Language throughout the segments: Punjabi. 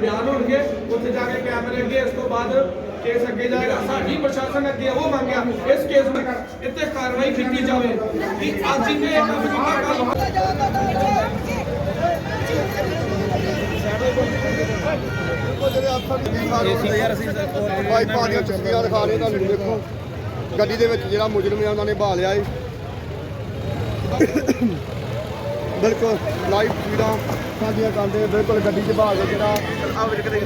ਬਿਆਨ ਹੋਣਗੇ। ਉੱਥੇ ਜਾ ਕੇ ਕੈਮਰੇ ਅੱਗੇ, ਇਸ ਤੋਂ ਬਾਅਦ ਕੇਸ ਅੱਗੇ ਜਾਏਗਾ। ਸਾਡੀ ਪ੍ਰਸ਼ਾਸਨ ਅੱਗੇ ਉਹ ਮੰਗਿਆ, ਇਸ ਕੇਸ ਇੱਥੇ ਕਾਰਵਾਈ ਕੀਤੀ ਜਾਵੇ ਕਿ ਅੱਜ ਇਹ ਕੰਮ ਕੀਤਾ ਕੱਲ੍ਹ ਪਾਈਪਾਂ ਦੀਆਂ ਚੰਗੀਆਂ ਦਿਖਾ ਰਹੇ ਤੁਹਾਨੂੰ ਦੇਖੋ ਗੱਡੀ ਦੇ ਵਿੱਚ ਜਿਹੜਾ ਮੁਜਰਮ ਹੈ ਉਹਨਾਂ ਨੇ ਬਹਾ ਲਿਆ ਏ। ਬਿਲਕੁਲ ਲਾਈਵ ਤਸਵੀਰਾਂ ਸਾਡੀਆਂ ਕਰਦੇ ਬਿਲਕੁਲ ਗੱਡੀ 'ਚ ਬਹਾ ਕੇ ਜਿਹੜਾ ਆ। ਵਿਚ ਕਿਤੇ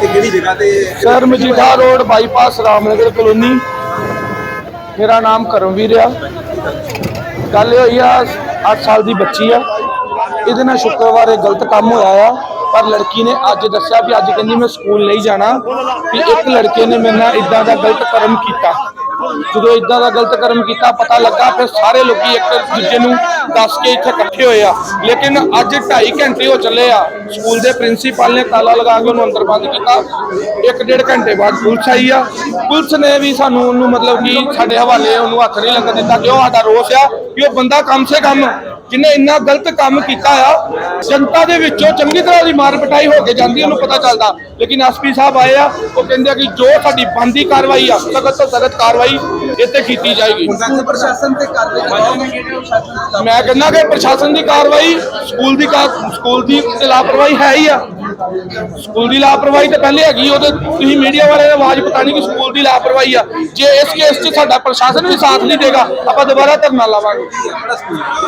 ਤੇ ਕਿਹੜੀ ਜਗ੍ਹਾ ਤੇ sir, Majitha road bypass Ramnagar colony. ਮੇਰਾ ਨਾਮ ਕਰਮਵੀਰ ਆ। ਗੱਲ ਇਹ ਹੋਈ ਆ 8 ਸਾਲ ਦੀ ਬੱਚੀ ਆ। ਇਹਦੇ ਨਾਲ ਸ਼ੁੱਕਰਵਾਰ ਇਹ ਗਲਤ ਕੰਮ ਹੋਇਆ ਆ। ਪਰ ਲੜਕੀ ਨੇ ਅੱਜ ਦੱਸਿਆ ਵੀ ਅੱਜ ਕਹਿੰਦੀ ਮੈਂ ਸਕੂਲ ਨਹੀਂ ਜਾਣਾ, ਵੀ ਇੱਕ ਲੜਕੇ ਨੇ ਮੇਰੇ ਨਾਲ ਇਦਾਂ ਦਾ ਗਲਤ ਕਰਮ ਕੀਤਾ। ਜਦੋਂ ਇਦਾਂ ਦਾ ਗਲਤ ਕਰਮ ਕੀਤਾ, ਪਤਾ ਲੱਗਾ, ਫਿਰ ਸਾਰੇ ਲੋਕੀ ਇੱਕ ਦੂਜੇ ਨੂੰ ਦੱਸ ਕੇ ਇੱਥੇ ਇਕੱਠੇ ਹੋਏ ਆ। ਲੇਕਿਨ ਅੱਜ 2.5 ਘੰਟੇ ਹੋ ਚੱਲੇ ਆ। ਸਕੂਲ ਦੇ ਪ੍ਰਿੰਸੀਪਲ ਨੇ ਤਾਲਾ ਲਗਾ ਕੇ ਉਹਨੂੰ ਅੰਦਰ ਬੰਦ ਕੀਤਾ। ਇੱਕ ਡੇਢ ਘੰਟੇ ਬਾਅਦ ਪੁਲਿਸ ਆਈ ਆ। ਪੁਲਿਸ ਨੇ ਵੀ ਸਾਨੂੰ ਉਹਨੂੰ ਮਤਲਬ ਕਿ ਸਾਡੇ ਹਵਾਲੇ ਉਹਨੂੰ ਹੱਥ ਨਹੀਂ ਲੱਗਣ ਦਿੱਤਾ ਕਿਉਂ ਸਾਡਾ ਰੋਸ ਆ, ਕਿ ਉਹ ਬੰਦਾ ਕੰਮ ਸੇ ਕਮ ਜਿਹਨੇ ਇੰਨਾ ਗਲਤ ਕੰਮ ਕੀਤਾ ਆ ਜਨਤਾ ਦੇ ਵਿੱਚੋਂ ਚੰਗੀ ਤਰ੍ਹਾਂ ਦੀ ਮਾਰ ਪਟਾਈ ਹੋ ਕੇ ਜਾਂਦੀ ਉਹਨੂੰ ਪਤਾ ਚੱਲਦਾ। ਲੇਕਿਨ ਐਸਪੀ ਸਾਹਿਬ ਆਏ ਆ ਉਹ ਕਹਿੰਦੇ ਆ ਕਿ ਜੋ ਸਾਡੀ ਬੰਦੀ ਕਾਰਵਾਈ ਆ ਸਖਤ ਤੋਂ ਸਖਤ ਕਾਰਵਾਈ ਇੱਥੇ ਕੀਤੀ ਜਾਏਗੀ। ਪ੍ਰਸ਼ਾਸਨ ਤੇ ਕਾਰਵਾਈ ਮੈਂ ਕਹਿੰਦਾ ਕਿ ਪ੍ਰਸ਼ਾਸਨ ਦੀ ਕਾਰਵਾਈ ਸਕੂਲ ਦੀ ਸਕੂਲ ਦੀ ਲਾਪਰਵਾਹੀ ਹੈ ਹੀ ਆ। ਸਕੂਲ ਦੀ ਲਾਪਰਵਾਹੀ ਤਾਂ ਪਹਿਲੇ ਹੈਗੀ ਉਹ ਤੇ ਤੁਸੀਂ ਮੀਡੀਆ ਵਾਲੇ ਨੇ ਆਵਾਜ਼ ਪਤਾ ਨਹੀਂ ਕਿ ਸਕੂਲ ਦੀ ਲਾਪਰਵਾਹੀ ਆ। ਜੇ ਇਸ ਕੇਸ 'ਚ ਸਾਡਾ ਪ੍ਰਸ਼ਾਸਨ ਵੀ ਸਾਥ ਨਹੀਂ ਦੇਗਾ ਆਪਾਂ ਦੁਬਾਰਾ ਧਰਨਾ ਲਾਵਾਂਗੇ।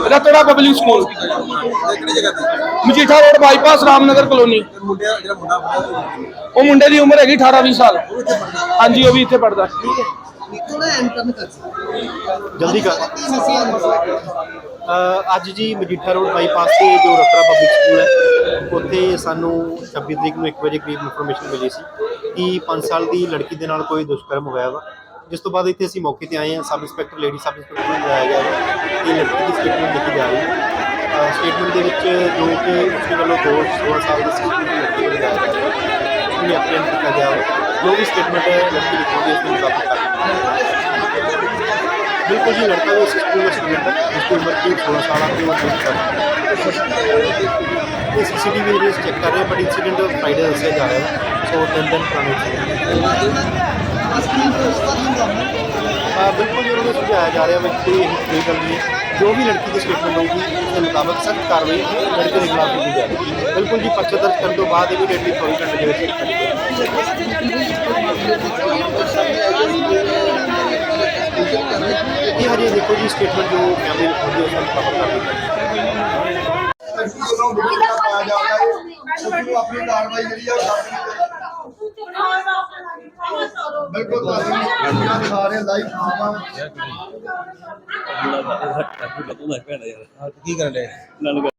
ਇਹਦਾ ਕਿਹੜਾ ਪਬਲਿਕ ਸਕੂਲ ਕਿਹੜੀ ਜਗ੍ਹਾ ਤੇ Majitha road bypass Ramnagar colony ਤੇ ਮੁੰਡਿਆ ਜਿਹੜਾ ਮੁੰਡਾ ਫੜਿਆ ਉਹ ਮੁੰਡੇ ਦੀ ਉਮਰ ਹੈਗੀ 18 20 ਸਾਲ। ਹਾਂਜੀ ਉਹ ਵੀ ਇੱਥੇ ਪੜਦਾ ਜਲਦੀ ਕਰ। ਅ, ਅੱਜ ਜੀ ਮਜੀਠਾ ਰੋਡ ਬਾਈਪਾਸ ਤੇ ਜੋ ਰਤਰਾ ਪਬਲਿਕ ਸਕੂਲ ਹੈ ਉੱਥੇ ਸਾਨੂੰ 26 ਤਰੀਕ ਨੂੰ 1 ਵਜੇ ਕਰੀਬ ਇਨਫੋਰਮੇਸ਼ਨ ਮਿਲੀ ਸੀ ਕਿ 5 ਸਾਲ ਦੀ ਲੜਕੀ ਦੇ ਨਾਲ ਕੋਈ ਦੁਸ਼ਕਰਮ ਹੋਇਆ ਵਾ। ਜਿਸ ਤੋਂ ਬਾਅਦ ਇੱਥੇ ਅਸੀਂ ਮੌਕੇ ਤੇ ਆਏ ਹਾਂ, sub inspector, lady sub inspector ਨੂੰ ਬੁਲਾਇਆ ਗਿਆ ਵਾ ਇਹ ਲੜਕੀ ਦੀ ਸਟੇਟਮੈਂਟ ਲਿਖੀ ਜਾ ਰਹੀ ਹੈ। ਸਟੇਟਮੈਂਟ ਦੇ ਵਿੱਚ ਜੋ ਕਿ ਉਸਦੇ ਵੱਲੋਂ ਦੋ 16 ਸਾਲ ਦੀ ਸੀ ਲੜਕੀ ਨੂੰ ਜਾ ਰਿਹਾ ਹੈ। ਉਸਨੂੰ ਐਪਲੀਕੈਂਟ ਕੀਤਾ ਗਿਆ ਜੋ ਵੀ ਸਟੇਟਮੈਂਟ ਹੈ, ਲੜਕੀ ਲਿਖੋਗੀ ਉਸ ਦੇ ਮੁਤਾਬਕ ਕਰ ਬਿਲਕੁਲ ਜੀ, ਲੜਕਾ ਵੀ ਇਸ ਸਕੂਲ ਦਾ ਸਟੂਡੈਂਟ ਹੈ ਜਿਸਦੀ ਉਮਰ ਕੀ 16 ਸਾਲ ਦੀ ਉਮਰ ਹੈ। ਇਹ ਸੀਸੀਟੀਵੀ ਵੀਡੀਓਜ਼ ਚੈੱਕ ਕਰ ਰਹੇ ਹਾਂ ਬਟ ਇਨਸੀਡੈਂਟ ਫਰਾਈਡੇ ਦੱਸਿਆ ਜਾ ਰਿਹਾ ਸੋ ਤਿੰਨ ਦਿਨ ਪੁਰਾਣੇ ਹਾਂ ਬਿਲਕੁਲ ਜੀ, ਉਹਨਾਂ ਸੁਝਾਇਆ ਜਾ ਰਿਹਾ ਹੈ ਇਹ ਕੋਈ ਗੱਲ ਨਹੀਂ ਜੋ ਵੀ ਲੜਕੀ ਦੀ ਸਟੇਟਮੈਂਟ ਹੋਊਗੀ ਉਸ ਮੁਤਾਬਕ ਸਖਤ ਕਾਰਵਾਈ ਲੜਕੇ ਦੇ ਖਿਲਾਫ ਕੀਤੀ ਜਾਵੇਗੀ। ਬਿਲਕੁਲ ਜੀ, ਪਰਚਾ ਦਰਜ ਕਰਨ ਤੋਂ ਬਾਅਦ ਇਮੀਡੀਏਟਲੀ 24 ਘੰਟੇ ਦੇ ਵਿੱਚ ਇਹ ਇਹ ਹਜੇ ਦੇਖੋ ਜੀ ਸਟੇਟਮੈਂਟ ਜੋ ਕੈਮਰੇ ਵਿੱਚ ਹੁੰਦੀ ਉਸ ਨੂੰ ਕਵਰ ਕਰ ਆਪਣੀ ਕਾਰਵਾਈ ਜਿਹੜੀ ਆ ਉਹ ਬਿਲਕੁਲ ਰਹੇ ਲਾਈਵ ਤਸਵੀਰਾਂ ਕੀ ਕਰਨ ਦੇ